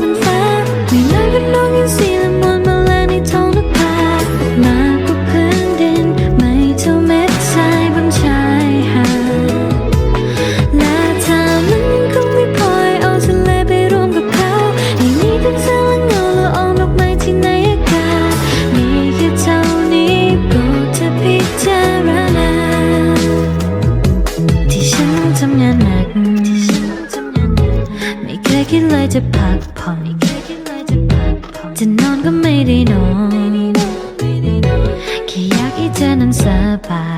มันแฟ้ไม่น่าก็น้องยังสีละมนมาแลในท้องนกแพมากกว่าพื้นดิน ไม่เท่าเม็ดทรายบนชายหาดและถ้ามันคงไม่พลอยเอาทะเลไปรวมกับเขาอย่นี้ทั้งเธอและเงาละอองดกไม้ที่ในอากาศมีแค่เท่านี้โปรดพิจารณาที่ฉันทำงานัก ยคิดเลยจะพักผ่อนจะนอนก็ไม่ได้นอนแค่อยากให้เธอนั้นสบาย